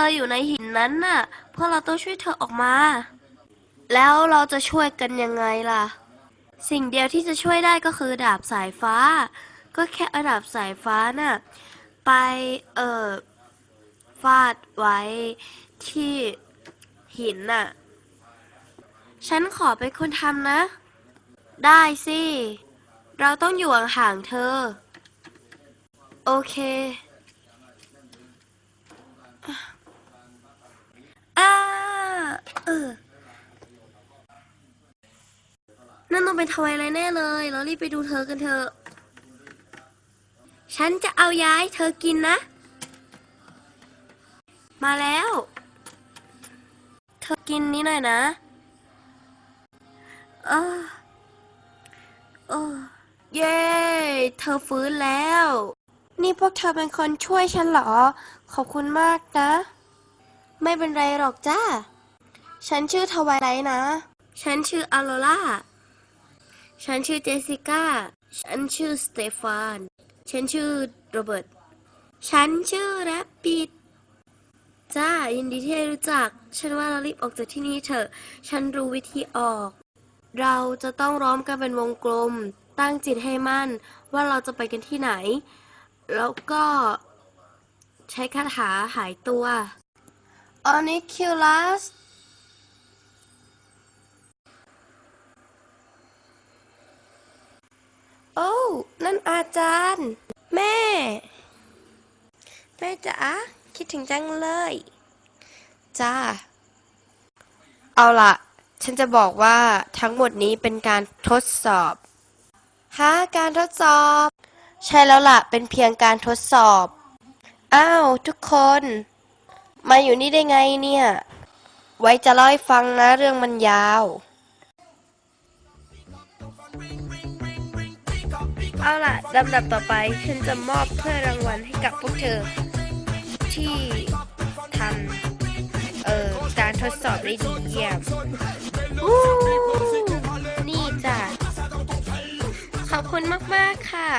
ออยู่ในหินนั้นน่ะ พวกเราต้องช่วยเธอออกมา แล้วเราจะช่วยกันยังไงล่ะ สิ่งเดียวที่จะช่วยได้ก็คือดาบสายฟ้า ก็แค่เอาดาบสายฟ้าน่ะ ไป เอ่อ ฟาดไว้ที่หินน่ะ ฉันขอเป็นคนทำนะ ได้สิ เราต้องอยู่ห่างๆเธอ โอเคอาเออ นั่นต้องเป็นทวายไรแน่เลย เรารีบไปดูเธอกันเถอะ ฉันจะเอาย้ายเธอกินนะ มาแล้ว เธอกินนี้หน่อยนะเออเออเย้ เธอฟื้นแล้ว นี่พวกเธอเป็นคนช่วยฉันเหรอ ขอบคุณมากนะ ไม่เป็นไรหรอกจ้า ฉันชื่อทวายไลท์นะ ฉันชื่ออโรล่า ฉันชื่อเจสสิก้า ฉันชื่อสเตฟาน ฉันชื่อโรเบิร์ต ฉันชื่อแรปปิดจ้า ยินดีที่ได้รู้จัก ฉันว่าเรารีบออกจากที่นี่เถอะ ฉันรู้วิธีออก เราจะต้องร้อมกันเป็นวงกลม ตั้งจิตให้มั่น ว่าเราจะไปกันที่ไหน แล้วก็ใช้คาถาหายตัวออ นั่นอาจารย์ แม่ แม่จ๋าคิดถึงจังเลย จ้า เอาละฉันจะบอกว่าทั้งหมดนี้เป็นการทดสอบฮะการทดสอบ ใช่แล้วล่ะ เป็นเพียงการทดสอบ อ้าว ทุกคน มาอยู่นี่ได้ไงเนี่ย ไว้จะเล่าให้ฟังนะเรื่องมันยาว เอาล่ะลำดับต่อไปฉันจะมอบถ้วยรางวัลให้กับพวกเธอ ที่ทำเอ่อการทดสอบได้ดีเยี่ยมนี่จ้ะขอบคุณมาก ๆ ค่ะ